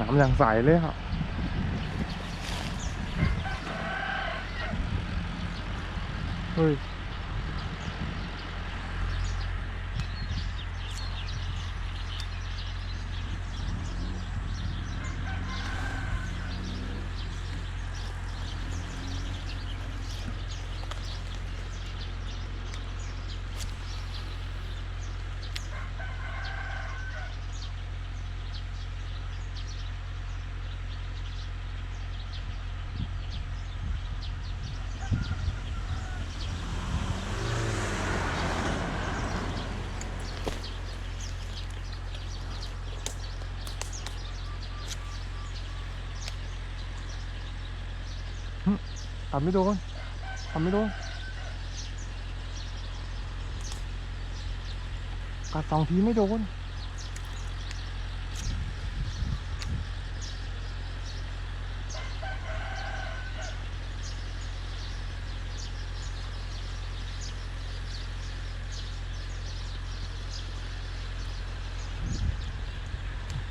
น้ำอย่างใสเลยครับเฮ้ย ทำไม่โดนทำไม่โดนกัดสองทีไม่โดน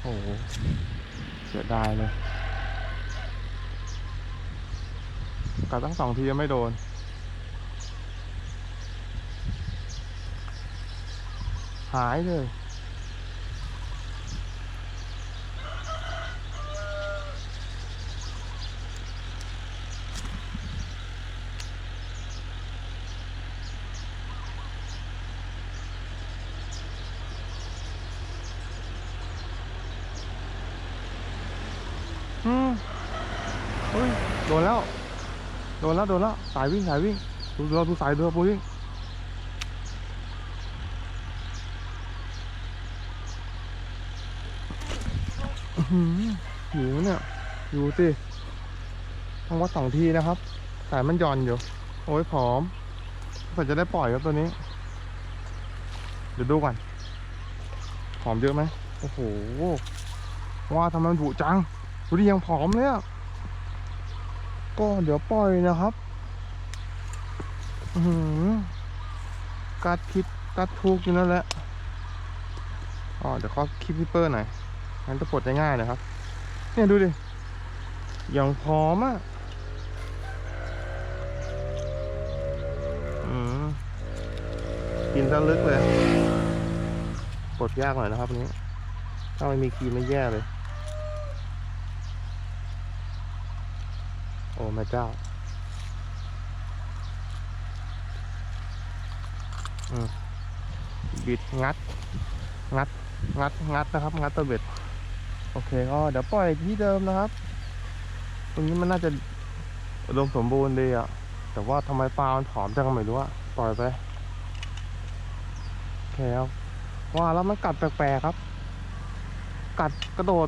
โอ้โหเสียดายเลย กัดตั้งสองทียังไม่โดน หายเลย อืมเฮ้ย โดนแล้ว โดนแล้วโดนแล้วสายวิ่งสายวิ่งดูดูดูสายเรือปูวิ่งอื้อหือยู่เนี่ยอยู่สิต้องวัดสองทีนะครับสายมันย่อนอยู่ โอ้ยผอมเพื่อจะได้ปล่อยครับตัวนี้ เดี๋ยวดูก่อนผอมเยอะไหมโอ้โหว่าทำไมมันดุจังดูดิยังผอมเลยอะ ก็เดี๋ยวปล่อยนะครับอือหือกัดคิดกัดทุกอยู่นั่นแหละอ๋อเดี๋ยวขอคลิปพิเปอร์หน่อยงั้นจะปลดได้ง่ายนะครับ เนี่ยดูดิยังพร้อมอะอืมกินซะลึกเลย ปลดยากหน่อยนะครับนี้ ถ้าไม่มีคีมไม่แย่เลย โอ้แม่เจ้า อืมบิดงัด งัด งัด งัดนะครับ งัดตัวเบ็ด โอเคก็เดี๋ยวปล่อยที่เดิมนะครับ ตรงนี้มันน่าจะอุดมสมบูรณ์ดีอะแต่ว่าทำไมปลามันผอมจังไม่รู้อะปล่อยไปโอเคครับว่าแล้วมันกัดแปลกๆครับ กัดกระโดด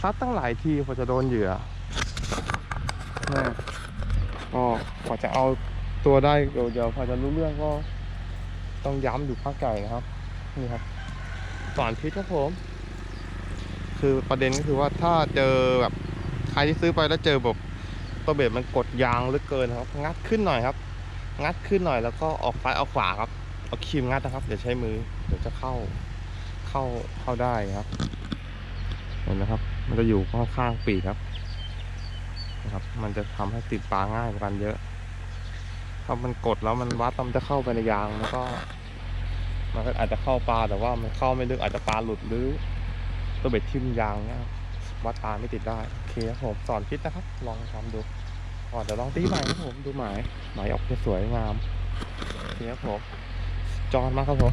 ซัดตั้งหลายทีกว่าจะโดนเหยื่อ แม่ก็กว่าจะเอาตัวได้เดี๋ยวเดี๋ยวพอจะรู้เรื่องก็ต้องย้ำอยู่ภาคไก่นะครับ นี่ครับสอนพิษครับผม คือประเด็นก็คือว่าถ้าเจอแบบใครที่ซื้อไปแล้วเจอแบบตัวเบ็ดมันกดยางเหลึกเกินครับ งัดขึ้นหน่อยครับ งัดขึ้นหน่อยแล้วก็ออกซ้ายออกขวาครับเอาครีมงัดนะครับอย่าใช้มือเดี๋ยวจะเข้าเข้าเข้าได้ครับเห็นไหมครับ มันจะอยู่ข้างๆปีกครับ นะครับ มันจะทำให้ติดปลาง่ายกว่ากันเยอะถ้ามันกดแล้วมันวัดมันจะเข้าไปในยางแล้วก็ มันก็อาจจะเข้าปลาแต่ว่ามันเข้าไม่ลึกอาจจะปลาหลุดหรือตัวเบ็ดทิ่มยางเนี่ยวัดปลาไม่ติดได้โอเคครับผมสอนพิษนะครับ ลองทำดูก่อนเดี๋ยวลองตีใหม่ครับผมดูหมายหมายออกจะสวยงามโอเคครับผมจอนมากครับผม